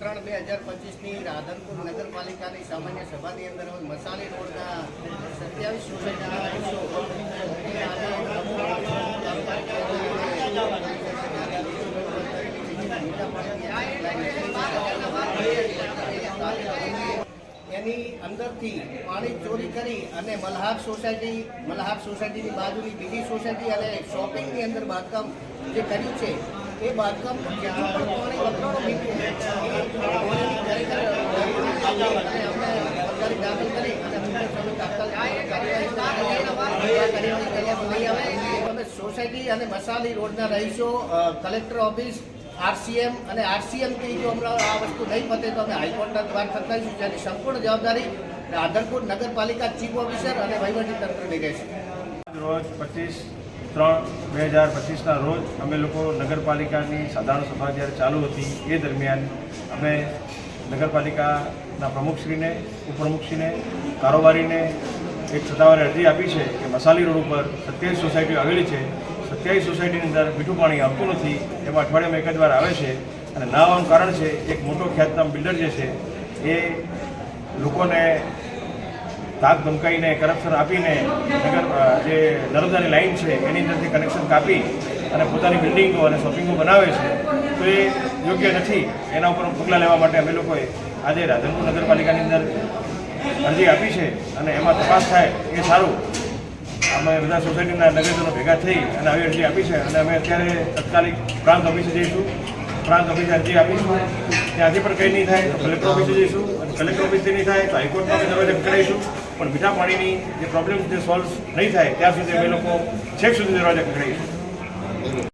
ત્રણ બે હજાર પચીસની રાધનપુર નગરપાલિકાની સામાન્ય સભાની અંદર મસાલી રોડના સત્યાવીસ એની અંદરથી પાણી ચોરી કરી અને મલ્હાર સોસાયટી, મલ્હાર સોસાયટીની બાજુની બીજી સોસાયટી અને શોપિંગની અંદર બાંધકામ જે કર્યું છે, એ બાંધકામ પાણી વપરાણું નીકળ્યું એ પાણીની ખરેખર અને અમે ફરિયાદ દાખલ કરી અને અમને તમે તાત્કાલિક કાર્યવાહી કાર્યવાહી કરવામાં નહીં આવે અમે સોસાયટી અને મસાલી રોડના રહીશો કલેક્ટર ઓફિસ, આરસીએમ અને આરસીએમથી જો હમણાં આ વસ્તુ નહીં પતે તો અમે હાઈકોર્ટના દ્વાર ખતરાઈશું જેની સંપૂર્ણ જવાબદારી આદરપુર નગરપાલિકા ચીફ ઓફિસર અને વહીવટી તંત્રની રહેશે રોજ પચીસ ત્રણ બે હજાર પચીસના રોજ અમે લોકો નગરપાલિકાની સાધારણ સભા જ્યારે ચાલુ હતી, એ દરમિયાન અમે નગરપાલિકાના પ્રમુખશ્રીને, ઉપપ્રમુખશ્રીને, કારોબારીને એક સત્તાવારે અરજી આપી છે કે મસાલી રોડ ઉપર સત્યાવીસ સોસાયટી આવેલી છે. સત્યાવીસ સોસાયટીની અંદર મીઠું પાણી આવતું નથી. એમાં અઠવાડિયામાં એક જ વાર આવે છે અને ના આવવાનું કારણ છે, એક મોટો ખ્યાતનામ બિલ્ડર જે છે, એ લોકોને તાક ધમકાઈને, કરપ્શન આપીને નગર જે નર્મદાની લાઇન છે, એની અંદરથી કનેક્શન કાપી અને પોતાની બિલ્ડિંગો અને શોપિંગો બનાવે છે. તો એ યોગ્ય નથી, એના ઉપર પગલાં લેવા માટે અમે લોકોએ આજે રાધનપુર નગરપાલિકાની અંદર અરજી આપી છે અને એમાં તપાસ થાય એ સારું. અમે બધા સોસાયટીના નગરજનો ભેગા થઈ અને આવી અરજી આપી છે અને અમે અત્યારે તત્કાલિક પ્રાંત ઓફિસે જઈશું. પ્રાંત ઓફિસે અરજી આપીશું. ત્યાંથી પણ કંઈ નહીં થાય તો કલેક્ટર ઓફિસે જઈશું અને કલેક્ટર ઓફિસથી નહીં થાય તો હાઈકોર્ટમાં અમે દરવાજે ખખડાવીશું પણ મીઠા પાણીની જે પ્રોબ્લેમ જે સોલ્વ નહીં થાય, ત્યાં સુધી અમે લોકો છેક સુધી દરવાજે ખખડાવીશું